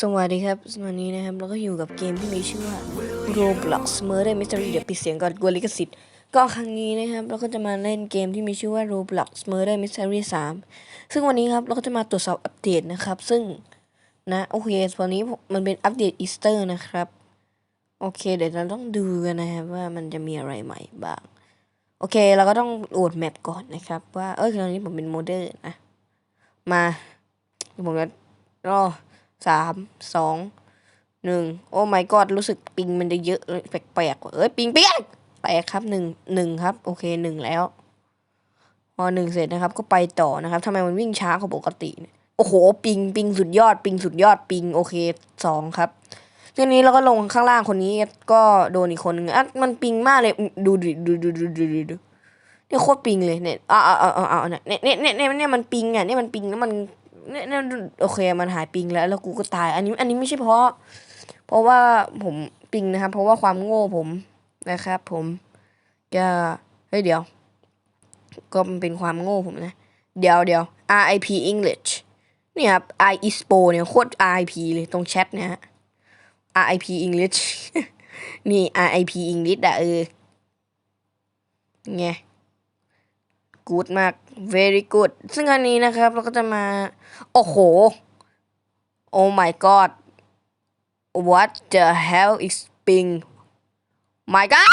สวัสดีครับวันนี้นะครับเราก็อยู่กับเกมที่มีชื่อว่า Roblox Murder Mystery เดี๋ยวปิดเสียงก่อนกลัวลิขสิทธิ์ก็ครั้งนี้นะครับเราก็จะมาเล่นเกมที่มีชื่อว่า Roblox Murder Mystery 3 ซึ่งวันนี้ครับเราก็จะมาตรวจสอบอัปเดตนะครับ ซึ่งนะโอเควันนี้มันเป็นอัปเดตอีสเตอร์นะครับ โอเค เดี๋ยวเราต้องดูกันนะครับว่ามันจะมีอะไรใหม่บ้าง โอเคเราก็ต้องโหลดแมปก่อนนะครับ ว่าเออตอนนี้ผมเป็นโมเดอร์นะมาผมจะรอ สามสองหนึ่งโอ้ my god รู้สึกปิงมันจะเยอะเลยแปลกๆว่ะเอ้ยปิงเปียกแปลกครับหนึ่งหนึ่งครับ โอเคหนึ่งแล้วพอหนึ่งเสร็จนะครับ ก็ไปต่อนะครับทำไมมันวิ่งช้ากว่าปกติเนี่ยโอ้โห ปิงปิงสุดยอด ปิงสุดยอดปิงโอเคสองครับทีนี้เราก็ลงข้างล่างคนนี้ก็โดนอีกคนนึงอะมันปิงมากเลยดูดิดูดูดูดูดูดูเนี่ยโคตรปิงเลยเนี่ยอ่าอ่าอ่าอ่าเนี่ยเนี่ยเนี่ยเนี่ยเนี่ยมันปิงอะเนี่ยมันปิงแล้วมัน เนี่ยเนี่ยโอเคมันหายปิงแล้ว แล้วกูก็ตาย อันนี้อันนี้ไม่ใช่เพราะ เพราะว่าผมปิงนะครับ เพราะว่าความโง่ผมนะครับ ผมจะเฮ้ยเดี๋ยว ก็มันเป็นความโง่ผมนะ เดี๋ยวเดี๋ยว RIP English นี่ครับ I ISPO เนี่ยโคตร RIP เลยตรงแชทเนี่ยฮะ RIP English นี่ RIP English อะเออไง good มาก very good ซึ่งอันนี้นะครับเราก็จะมา โอ้โห oh my god what the hell is ping my god